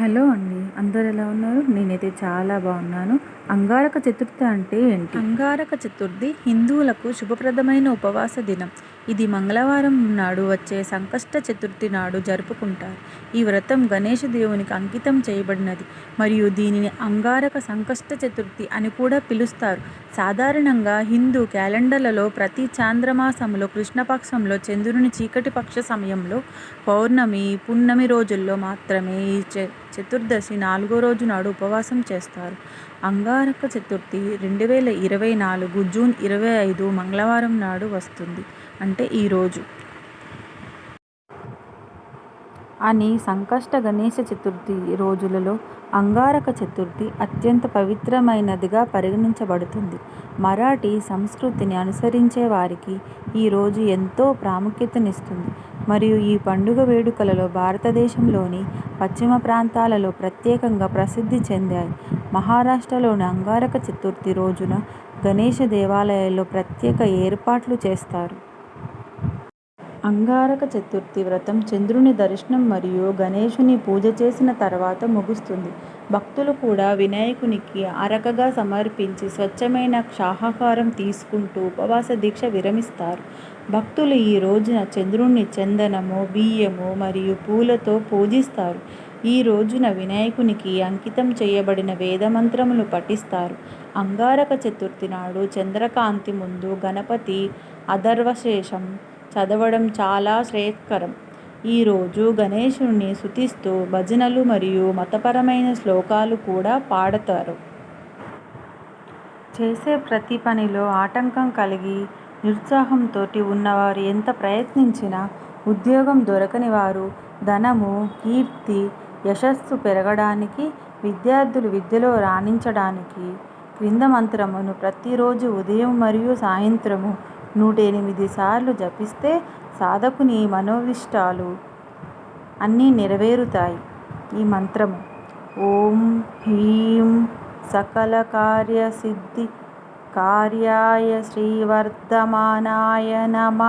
Hello అండి అందరు ఎలా ఉన్నారు? నేనైతే చాలా బాగున్నాను. అంగారక చతుర్థి అంటే ఏంటి? అంగారక చతుర్థి హిందువులకు శుభప్రదమైన ఉపవాస దినం. ఇది మంగళవారం నాడు వచ్చే సంకష్ట చతుర్థి నాడు జరుపుకుంటారు. ఈ వ్రతం గణేష దేవునికి అంకితం చేయబడినది. మరియు దీనిని అంగారక సంకష్ట చతుర్థి అని కూడా పిలుస్తారు. సాధారణంగా హిందూ క్యాలెండర్లలో ప్రతి చాంద్రమాసంలో కృష్ణపక్షంలో చంద్రుని చీకటి పక్ష సమయంలో పౌర్ణమి పున్నమి రోజుల్లో మాత్రమే ఈ చతుర్దశి నాలుగో రోజు నాడు ఉపవాసం చేస్తారు. అంగారక చతుర్థి రెండు వేల ఇరవై నాలుగు జూన్ ఇరవై ఐదు మంగళవారం నాడు వస్తుంది. అంటే ఈరోజు అని సంకష్ట గణేష చతుర్థి రోజులలో అంగారక చతుర్థి అత్యంత పవిత్రమైనదిగా పరిగణించబడుతుంది. మరాఠీ సంస్కృతిని అనుసరించే వారికి ఈ రోజు ఎంతో ప్రాముఖ్యతనిస్తుంది. మరియు ఈ పండుగ వేడుకలలో భారతదేశంలోని పశ్చిమ ప్రాంతాలలో ప్రత్యేకంగా ప్రసిద్ధి చెందాయి. మహారాష్ట్రలోని అంగారక చతుర్థి రోజున గణేష దేవాలయాల్లో ప్రత్యేక ఏర్పాట్లు చేస్తారు. అంగారక చతుర్థి వ్రతం చంద్రుని దర్శనం మరియు గణేశుని పూజ చేసిన తర్వాత ముగుస్తుంది. భక్తులు కూడా వినాయకునికి అరకగా సమర్పించి స్వచ్ఛమైన శాకాహారం తీసుకుంటూ ఉపవాస దీక్ష విరమిస్తారు. భక్తులు ఈ రోజున చంద్రుణ్ణి చందనము బియ్యము మరియు పూలతో పూజిస్తారు. ఈ రోజున వినాయకునికి అంకితం చేయబడిన వేదమంత్రములు పఠిస్తారు. అంగారక చతుర్థి నాడు చంద్రకాంతి ముందు గణపతి అధర్వశేషం చదవడం చాలా శ్రేయస్కరం. ఈరోజు గణేశుణ్ణి స్తుతిస్తూ భజనలు మరియు మతపరమైన శ్లోకాలు కూడా పాడతారు. చేసే ప్రతి పనిలో ఆటంకం కలిగి నిరుత్సాహంతో ఉన్నవారు ఎంత ప్రయత్నించినా ఉద్యోగం దొరకని వారు ధనము కీర్తి యశస్సు పెరగడానికి విద్యార్థులు విద్యలో రాణించడానికి క్రింద మంత్రమును ప్రతిరోజు ఉదయం మరియు సాయంత్రము నూట ఎనిమిది సార్లు జపిస్తే సాధకుని మనోవిష్టాలు అన్నీ నెరవేరుతాయి. ఈ మంత్రము. ఓం హ్రీం సకల కార్యసిద్ధి కార్యాయ శ్రీవర్ధమానాయ నమ.